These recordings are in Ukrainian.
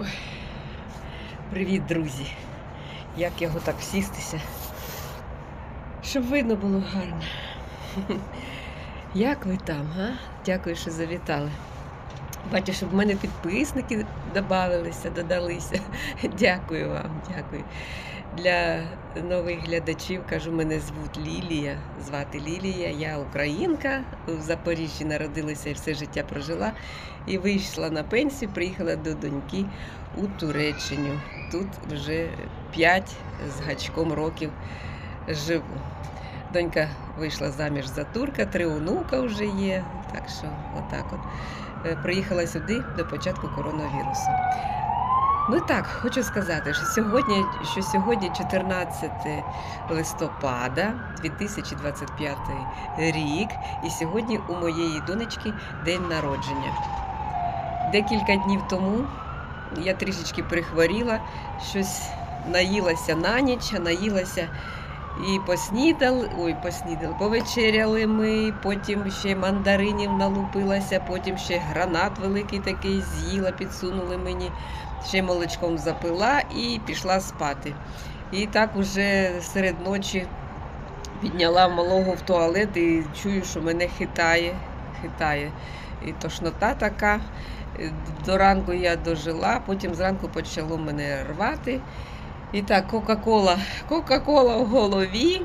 Ой. Привіт, друзі. Як його так сістися? Щоб видно було гарно. Як ви там, а? Дякую, що завітали. Бачу, щоб в мене підписники додалися, додалися. Дякую вам, дякую. Для нових глядачів кажу, мене звуть Лілія. Звати Лілія. Я українка. В Запоріжжі народилася і все життя прожила. І вийшла на пенсію, приїхала до доньки у Туреччину. Тут вже 5 з гачком років живу. Донька вийшла заміж за турка, три онука вже є. Так що, отак от. Е, Приїхала сюди до початку коронавірусу. Ну так, хочу сказати, що сьогодні, що сьогодні 14 листопада 2025 рік, і сьогодні у моєї донечки день народження. Декілька днів тому я трішечки прихворіла, щось наїлася на ніч, наїлася і поснідали, ой, поснідали, повечеряли ми, потім ще мандаринів налупилася, потім ще гранат великий такий з'їла, підсунули мені, ще молочком запила і пішла спати. І так уже серед ночі підняла малого в туалет і чую, що мене хитає, хитає. І тошнота така. До ранку я дожила, потім зранку почало мене рвати. І так, Кока-Кола. Кока-Кола в голові.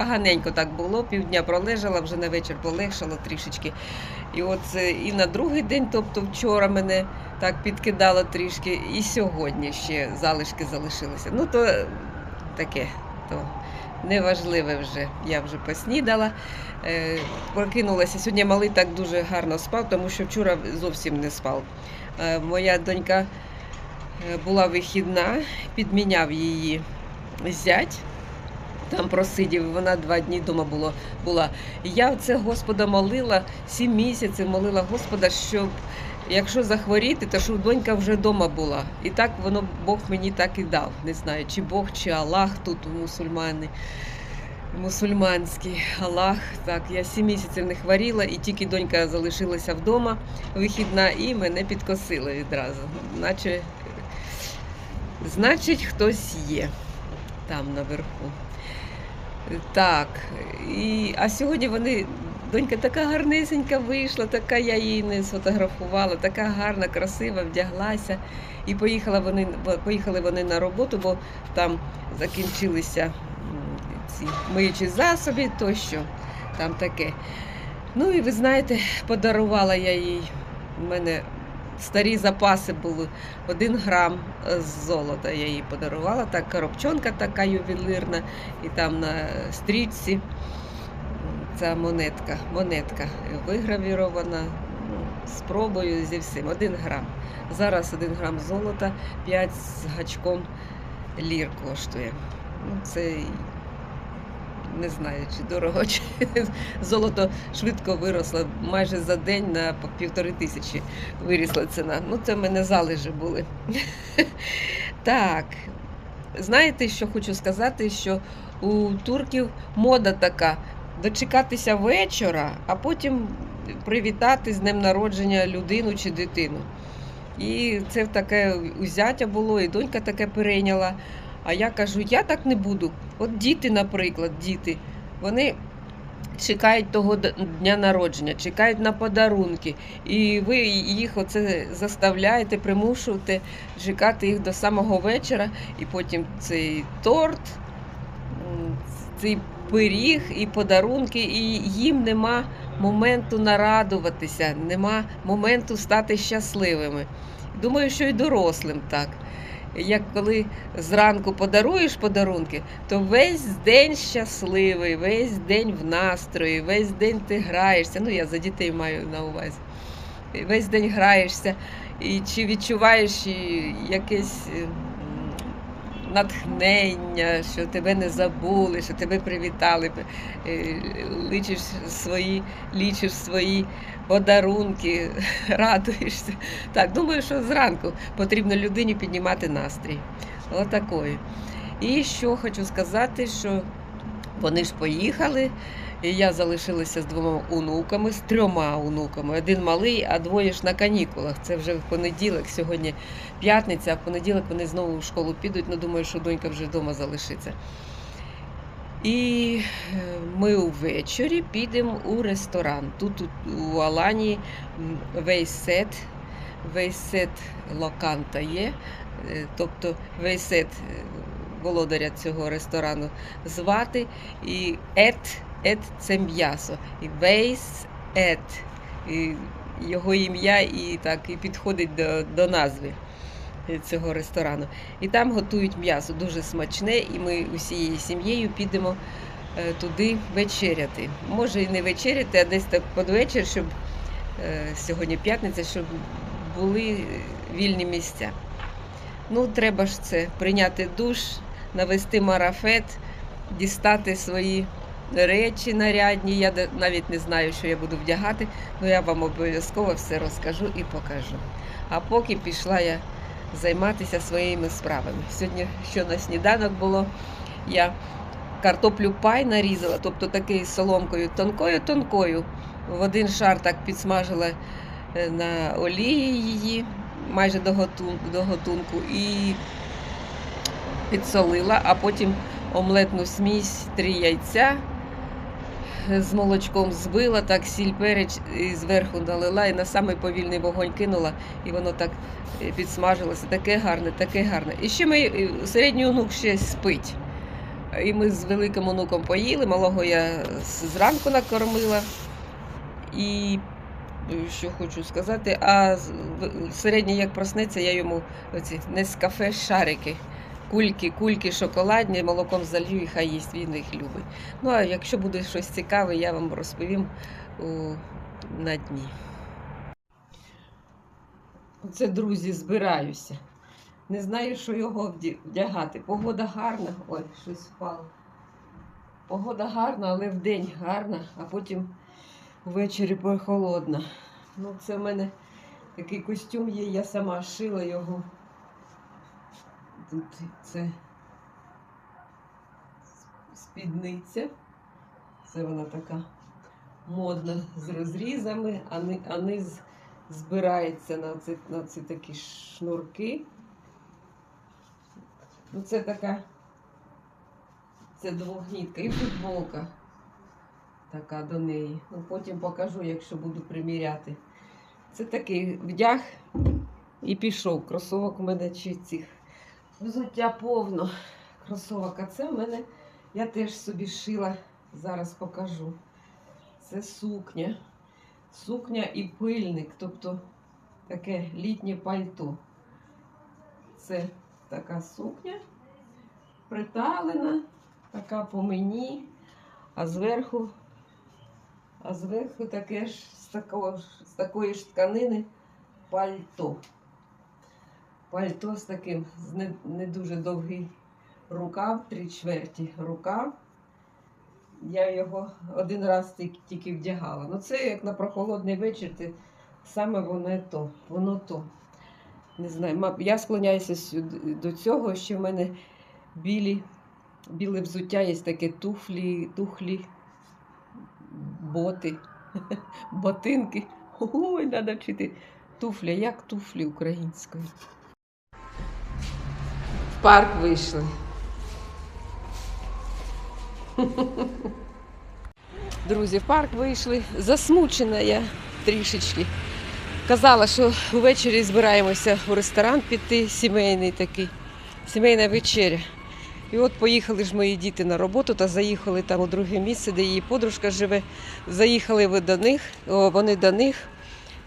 Поганенько так було, півдня пролежала, вже на вечір полегшало трішечки. І от е, і на другий день, тобто вчора мене так підкидало трішки, і сьогодні ще залишки залишилися. Ну, то е, таке, то неважливе вже. Я вже поснідала. Е, прокинулася. Сьогодні малий так дуже гарно спав, тому що вчора зовсім не спав. Е, моя донька е, була вихідна, підміняв її зять. Там просидів, вона два дні вдома була. Я це Господа молила, сім місяців молила Господа, щоб якщо захворіти, то щоб донька вже вдома була. І так воно Бог мені так і дав. Не знаю, чи Бог, чи Аллах тут мусульмани. Мусульманський Аллах. Так, я сім місяців не хворіла, і тільки донька залишилася вдома вихідна, і мене підкосило відразу. Наче, значить, хтось є там наверху. Так, і, а сьогодні вони, донька така гарнисенька вийшла, така я її не сфотографувала, така гарна, красива, вдяглася. І поїхала вони, поїхали вони на роботу, бо там закінчилися ці миючі засоби тощо. Там таке. Ну і ви знаєте, подарувала я їй. У мене старі запаси були. Один грам е, золота я їй подарувала. Так, коробчонка така ювелірна, і там на стрічці ця монетка, монетка вигравірована ну, з пробою зі всім. Один грам. Зараз один грам золота, 5 з гачком лір коштує. Ну, це не знаю, чи дорого, чи золото швидко виросло. Майже за день на півтори тисячі вирісла ціна. Ну, це в мене залежи були. Так, знаєте, що хочу сказати, що у турків мода така дочекатися вечора, а потім привітати з днем народження людину чи дитину. І це таке узяття було, і донька таке перейняла. А я кажу, я так не буду. От діти, наприклад, діти, вони чекають того дня народження, чекають на подарунки. І ви їх оце заставляєте, примушуєте чекати їх до самого вечора, і потім цей торт, цей пиріг і подарунки, і їм нема моменту нарадуватися, нема моменту стати щасливими. Думаю, що і дорослим так. Як коли зранку подаруєш подарунки, то весь день щасливий, весь день в настрої, весь день ти граєшся. Ну, я за дітей маю на увазі. Весь день граєшся, і чи відчуваєш якесь натхнення, що тебе не забули, що тебе привітали, е, лічиш свої, лічиш свої подарунки, радуєшся. Так, думаю, що зранку потрібно людині піднімати настрій. Отакої. І що хочу сказати, що вони ж поїхали, І я залишилася з двома онуками, з трьома онуками. Один малий, а двоє ж на канікулах. Це вже в понеділок, сьогодні п'ятниця, а в понеділок вони знову в школу підуть. Ну, думаю, що донька вже вдома залишиться. І е, ми увечері підемо у ресторан. Тут у- у Аланії м, Вейсет, Вейсет Локанта є. Е, Тобто Вейсет е, володаря цього ресторану звати. І ет, ет це м'ясо. І Вейс ет. І його ім'я і так і підходить до, до назви цього ресторану. І там готують м'ясо дуже смачне, і ми усією сім'єю підемо е, туди вечеряти. Може і не вечеряти, а десь так під вечір, щоб е, сьогодні п'ятниця, щоб були вільні місця. Ну, треба ж це прийняти душ, навести марафет, дістати свої речі нарядні. Я навіть не знаю, що я буду вдягати, але я вам обов'язково все розкажу і покажу. А поки пішла я займатися своїми справами. Сьогодні, що на сніданок було, я картоплю пай нарізала, тобто такою соломкою тонкою-тонкою. В один шар так підсмажила е, на олії її майже до, готун, до готунку і підсолила, а потім омлетну смісь, три яйця з молочком збила, так сіль перець і зверху налила і на самий повільний вогонь кинула, і воно так е, підсмажилося. Таке гарне, таке гарне. І ще ми е, середній онук ще спить. І ми з великим онуком поїли, малого я зранку накормила. І е, що хочу сказати, а з- середній як проснеться, я йому оці нескафе шарики. Кульки, кульки шоколадні, молоком залью і хай їсть, він їх любить. Ну а якщо буде щось цікаве, я вам розповім у, на дні. Оце, друзі, збираюся. Не знаю, що його вдягати. Погода гарна. Ой, щось впало. Погода гарна, але вдень гарна, а потім ввечері прохолодна. Ну, це в мене такий костюм є, я сама шила його. Тут це спідниця. Це вона така модна з розрізами, а ни- а низ збирається на ці, на ці такі шнурки. Ну, це така це двогнітка і футболка така до неї. Ну, потім покажу, якщо буду приміряти. Це такий вдяг і пішов. Кросовок у мене чи цих. Взуття повно. Кросовок. А це в мене я теж собі шила. Зараз покажу. Це сукня. Сукня і пильник, тобто таке літнє пальто. Це така сукня, приталена, така по мені, а зверху, а зверху таке ж з, такого, ж- з такої ж тканини пальто. Пальто з таким з не, не дуже довгий рукав, три чверті рукав. Я його один раз тільки- вдягала. Ну це як на прохолодний вечір, ти саме воно то, воно то. Не знаю, я склоняюся сюди, до цього, що в мене білі, біле взуття є таке туфлі, тухлі, боти, ботинки. Ой, треба вчити туфля, як туфлі українською. Парк вийшли. Друзі, в парк вийшли. Засмучена я трішечки. Казала, що ввечері збираємося у ресторан піти, сімейний такий, сімейна вечеря. І от поїхали ж мої діти на роботу та заїхали там у друге місце, де її подружка живе. Заїхали ви до них, вони до них,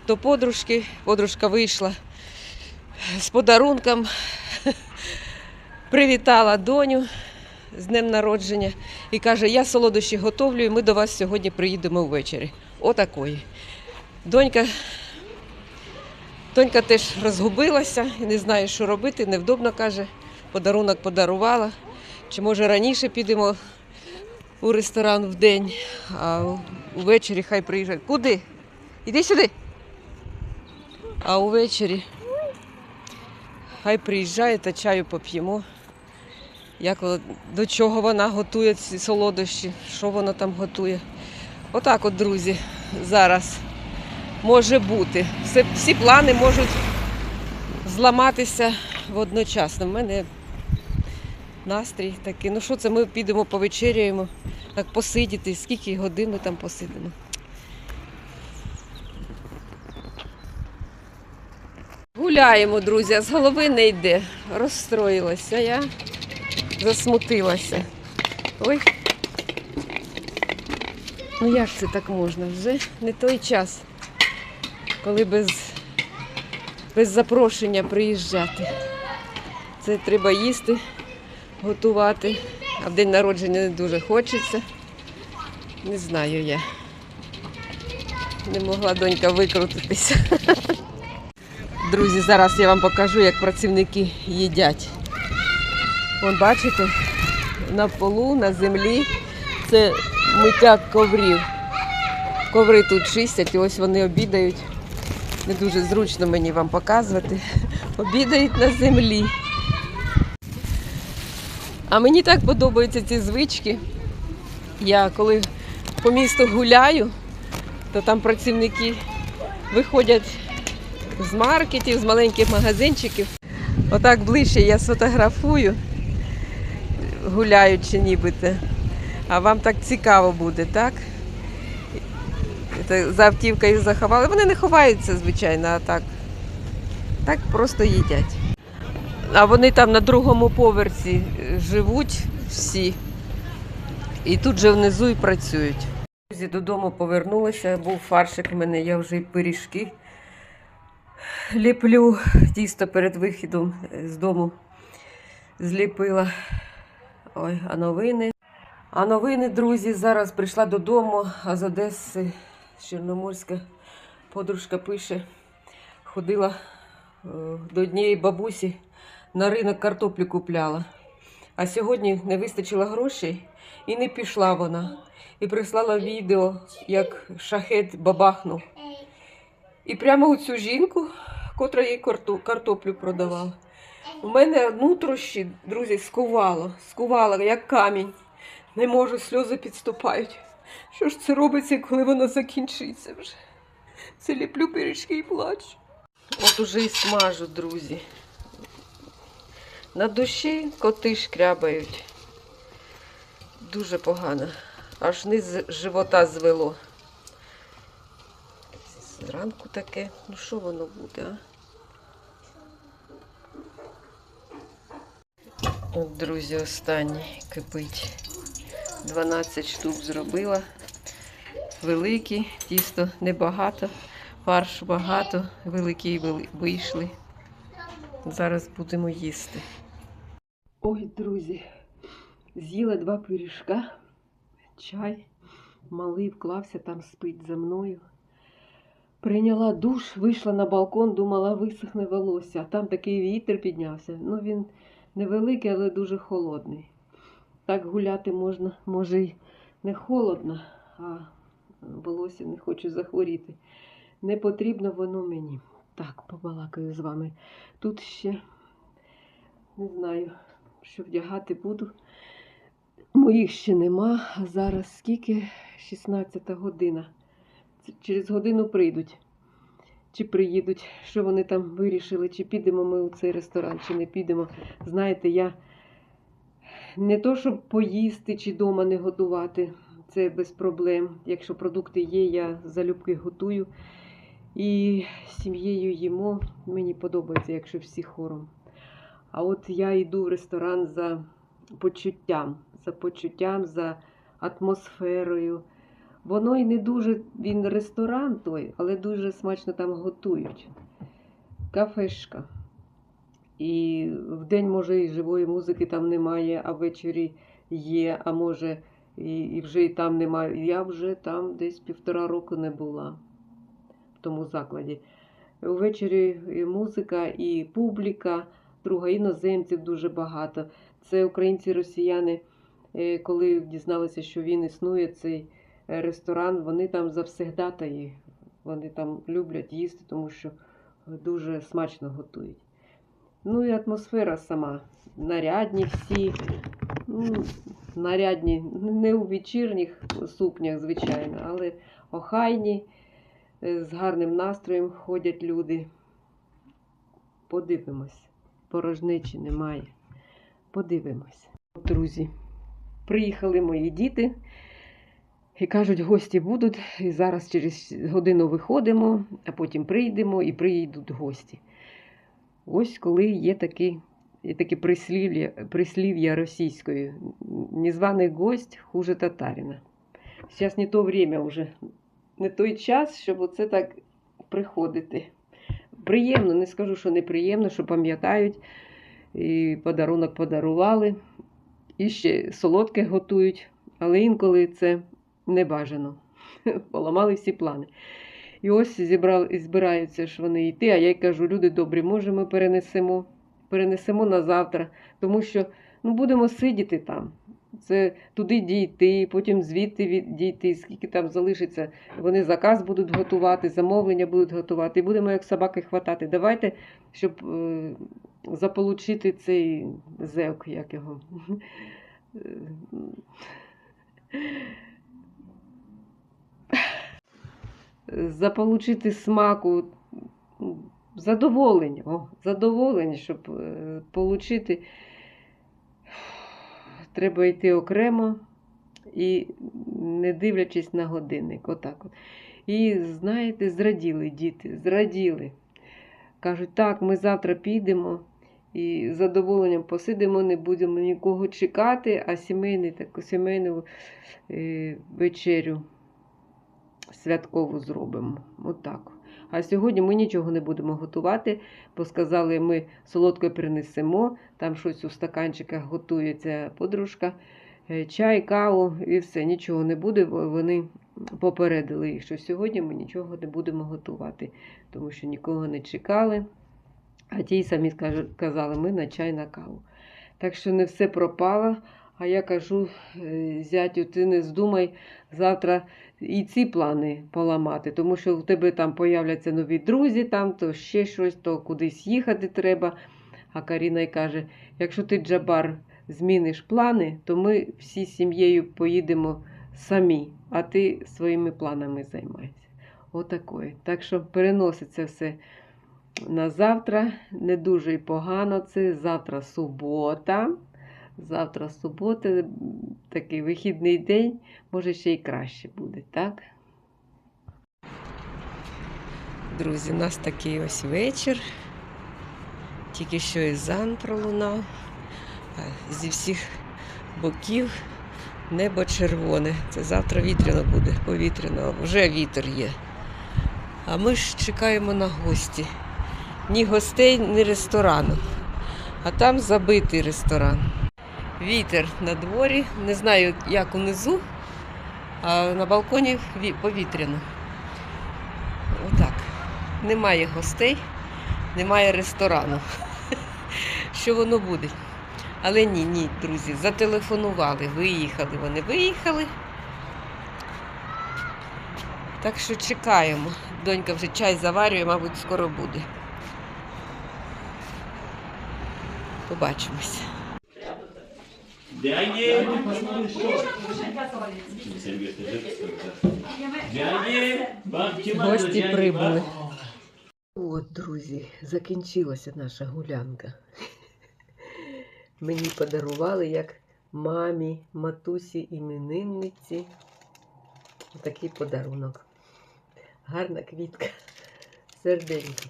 до подружки. Подружка вийшла з подарунком, привітала доню з днем народження і каже: Я солодощі готовлю, і ми до вас сьогодні приїдемо ввечері. Отакої. Донька, донька теж розгубилася і не знає, що робити. Невдобно каже, подарунок подарувала. Чи може раніше підемо у ресторан в день, а увечері хай приїжджають. Куди? Іди сюди. А увечері хай приїжджає та чаю поп'ємо. Як, до чого вона готує ці солодощі, що вона там готує. Отак от, друзі, зараз може бути. Все, всі плани можуть зламатися водночасно. У мене настрій такий. Ну що це, ми підемо повечеряємо, так посидіти, скільки годин ми там посидимо. Гуляємо, друзі, з голови не йде. Розстроїлася я, засмутилася. Ой. Ну як це так можна? Вже не той час, коли без, без запрошення приїжджати. Це треба їсти, готувати, а в день народження не дуже хочеться. Не знаю я. Не могла донька викрутитися. Друзі, зараз я вам покажу, як працівники їдять. Вон бачите, на полу, на землі це миття коврів. Коври тут чистять, ось вони обідають. Не дуже зручно мені вам показувати. Обідають на землі. А мені так подобаються ці звички. Я коли по місту гуляю, то там працівники виходять з маркетів, з маленьких магазинчиків. Отак ближче я сфотографую, гуляючи нібито. А вам так цікаво буде, так? За автівкою заховали. Вони не ховаються, звичайно, а так. Так просто їдять. А вони там на другому поверсі е, живуть всі. І тут же внизу і працюють. Друзі, додому повернулася, був фаршик в мене, я вже й пиріжки ліплю. Тісто перед вихідом е, з дому зліпила. Ой, а новини. А новини, друзі, зараз прийшла додому, а з Одеси з Чорноморська подружка пише, ходила е, до однієї бабусі на ринок картоплю купляла. А сьогодні не вистачило грошей і не пішла вона. І прислала відео, як шахет бабахнув. І прямо у цю жінку, котра їй картоплю продавала. У мене нутрощі, друзі, скувало, скувало, як камінь. Не можу, сльози підступають. Що ж це робиться, коли воно закінчиться вже? Це ліплю пиріжки і плачу. От уже і смажу, друзі. На душі коти шкрябають. Дуже погано. Аж низ живота звело. Зранку таке. Ну що воно буде, а? От, друзі, останній кипить. 12 штук зробила. Великі, тісто небагато, фарш багато, великі вийшли. Зараз будемо їсти. Ой, друзі, з'їла два пиріжка, чай, малий вклався, там спить за мною. Прийняла душ, вийшла на балкон, думала, висохне волосся. А там такий вітер піднявся. Ну, він невеликий, але дуже холодний. Так гуляти можна, може, й не холодно, а волосся не хочу захворіти. Не потрібно воно мені. Так, побалакаю з вами. Тут ще не знаю, що вдягати буду. Моїх ще нема, а зараз скільки? 16 година. Через годину прийдуть. Чи приїдуть, що вони там вирішили, чи підемо ми у цей ресторан, чи не підемо. Знаєте, я не то, щоб поїсти чи вдома не готувати, це без проблем. Якщо продукти є, я залюбки готую. І сім'єю їмо. Мені подобається, якщо всі хором. А от я йду в ресторан за почуттям, за почуттям, за атмосферою. Воно і не дуже, він ресторан той, але дуже смачно там готують. Кафешка. І вдень, може, і живої музики там немає, а ввечері є, а може, і, і вже і там немає. Я вже там десь півтора року не була в тому закладі. Увечері і музика, і публіка, друга іноземців дуже багато. Це українці, росіяни, е, коли дізналися, що він існує, цей ресторан, вони там завсегдатаї. Вони там люблять їсти, тому що дуже смачно готують. Ну і атмосфера сама. Нарядні всі. Ну, нарядні, не у вечірніх сукнях, звичайно, але охайні, е, з гарним настроєм ходять люди. Подивимось. Порожнечі немає. Подивимось. Друзі, приїхали мої діти і кажуть, гості будуть. І зараз через годину виходимо, а потім прийдемо і приїдуть гості. Ось коли є такі, такі прислів'я, прислів'я російською. Незваний гость хуже татарина. Зараз не то время вже, не той час, щоб оце так приходити. Приємно, не скажу, що неприємно, що пам'ятають, і подарунок подарували, і ще солодке готують, але інколи це не бажано. Поламали всі плани. І ось зібрали, збираються ж вони йти, а я й кажу, люди добрі, може ми перенесемо, перенесемо на завтра, тому що ну, будемо сидіти там. Це туди дійти, потім звідти дійти, скільки там залишиться. Вони заказ будуть готувати, замовлення будуть готувати, і будемо як собаки хватати. Давайте, щоб е, заполучити цей зевк, як його. Заполучити смаку, задоволення, о, задоволення, щоб е, получити, треба йти окремо і не дивлячись на годинник. Отак от. І знаєте, зраділи діти, зраділи. Кажуть, так, ми завтра підемо і з задоволенням посидимо, не будемо нікого чекати, а сімейний, таку сімейну е, вечерю святкову зробимо. Отак. А сьогодні ми нічого не будемо готувати, бо сказали, ми солодко принесемо, там щось у стаканчиках готується подружка, е, чай, каву і все, нічого не буде, вони попередили їх, що сьогодні ми нічого не будемо готувати, тому що нікого не чекали. А ті самі казали, ми на чай на каву. Так що не все пропало. А я кажу, е, зятю, ти не здумай завтра і ці плани поламати, тому що в тебе там появляться нові друзі, там, то ще щось, то кудись їхати треба. А Каріна й каже: якщо ти, Джабар, зміниш плани, то ми всі з сім'єю поїдемо самі, а ти своїми планами займайся. Отакої. Так що переноситься все на завтра. Не дуже й погано це. Завтра субота. Завтра субота, такий вихідний день, може ще й краще буде, так? Друзі, у нас такий ось вечір. Тільки що і зан пролунав. Зі всіх боків небо червоне. Це завтра вітряно буде, повітряно, вже вітер є. А ми ж чекаємо на гості. Ні гостей, ні ресторану. А там забитий ресторан. Вітер на дворі, не знаю, як унизу, а на балконі повітряно. Отак. Немає гостей, немає ресторану. Що воно буде? Але ні, ні, друзі, зателефонували, виїхали, вони виїхали. Так що чекаємо. Донька вже чай заварює, мабуть, скоро буде. Побачимось. Бабки Гості прибули. От, друзі, закінчилася наша гулянка. Мені подарували як мамі, матусі іменинниці. Такий подарунок. Гарна квітка. Серденько.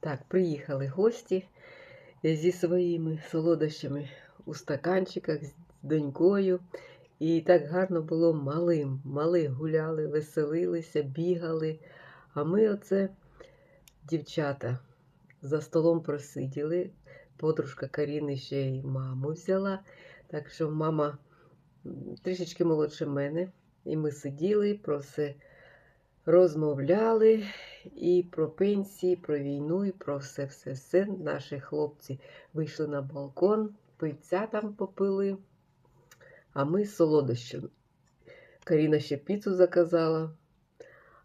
Так, приїхали гості зі своїми солодощами у стаканчиках з донькою. І так гарно було малим. Мали гуляли, веселилися, бігали. А ми оце, дівчата, за столом просиділи. Подружка Каріни ще й маму взяла. Так що мама трішечки молодше мене. І ми сиділи, про все розмовляли. І про пенсії, про війну, і про все, все, все. Наші хлопці вийшли на балкон, пиця там попили. А ми з солодощами. Каріна ще піцу заказала.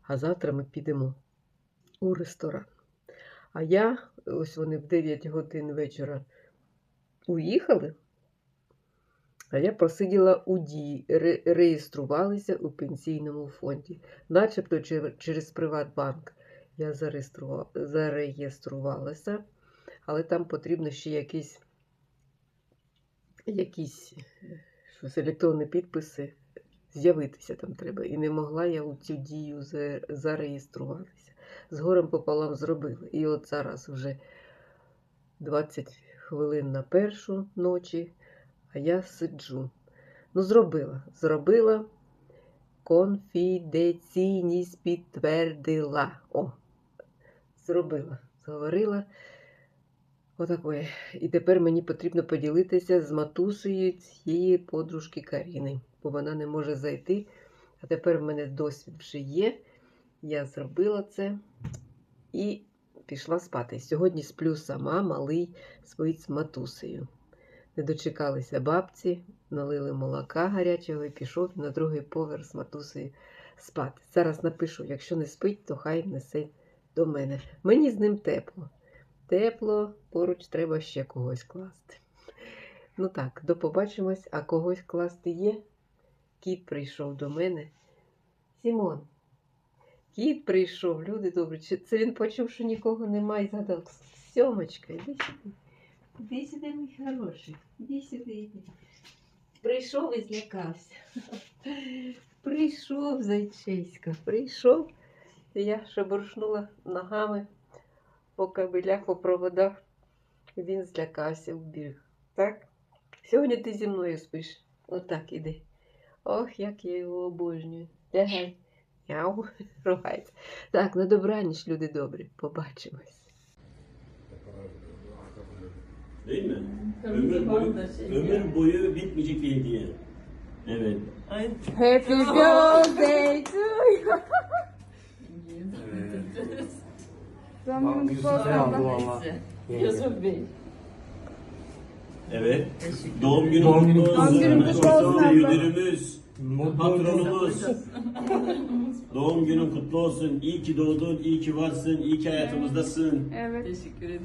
А завтра ми підемо у ресторан. А я, ось вони в 9 годин вечора уїхали. А я просиділа у дії, ре- реєструвалася у пенсійному фонді, начебто через Приватбанк. Я зареєструвалася, але там потрібно ще якісь, якісь е, щось, електронні підписи. З'явитися там треба. І не могла я у цю дію зареєструватися. З горем пополам зробила. І от зараз вже 20 хвилин на першу ночі, а я сиджу. Ну, зробила. Зробила. Конфіденційність підтвердила. О, зробила. Зговорила. Отакое. І тепер мені потрібно поділитися з матусею цієї подружки Каріни, бо вона не може зайти. А тепер в мене досвід вже є. Я зробила це і пішла спати. Сьогодні сплю сама, малий спить з матусею. Не дочекалися бабці, налили молока гарячого і пішов на другий поверх з матусею спати. Зараз напишу, якщо не спить, то хай несе до мене. Мені з ним тепло. Тепло, поруч треба ще когось класти. Ну так, до побачимось, а когось класти є. Кіт прийшов до мене. Сімон. Кіт прийшов, люди добрі. Це він почув, що нікого немає і згадав. Сьомочка, іди сюди. Іди сюди, мій хороший. Іди сюди, іди. Прийшов і злякався. Прийшов зайчиська, прийшов. Я шебуршнула ногами по кабелях, по проводах. Він злякався, вбіг. Так? Сьогодні ти зі мною спиш. Отак іди. Ох, як я його обожнюю. Лягай. Яу, ругається. Так, на добраніч, люди добрі. Побачимось. Değil mi? Ömür boyu, ömür boyu bitmeyecek bir hediye. Evet. Happy birthday to you. Doğum günün kutlu olsun abla. Yusuf Bey. Evet. Doğum günün Doğum günün kutlu olsun. Doğum Kutlu olsun abla. Müdürümüz, patronumuz. Doğum günün kutlu olsun. İyi ki doğdun, iyi ki varsın, iyi ki hayatımızdasın. Evet. Teşekkür ederim.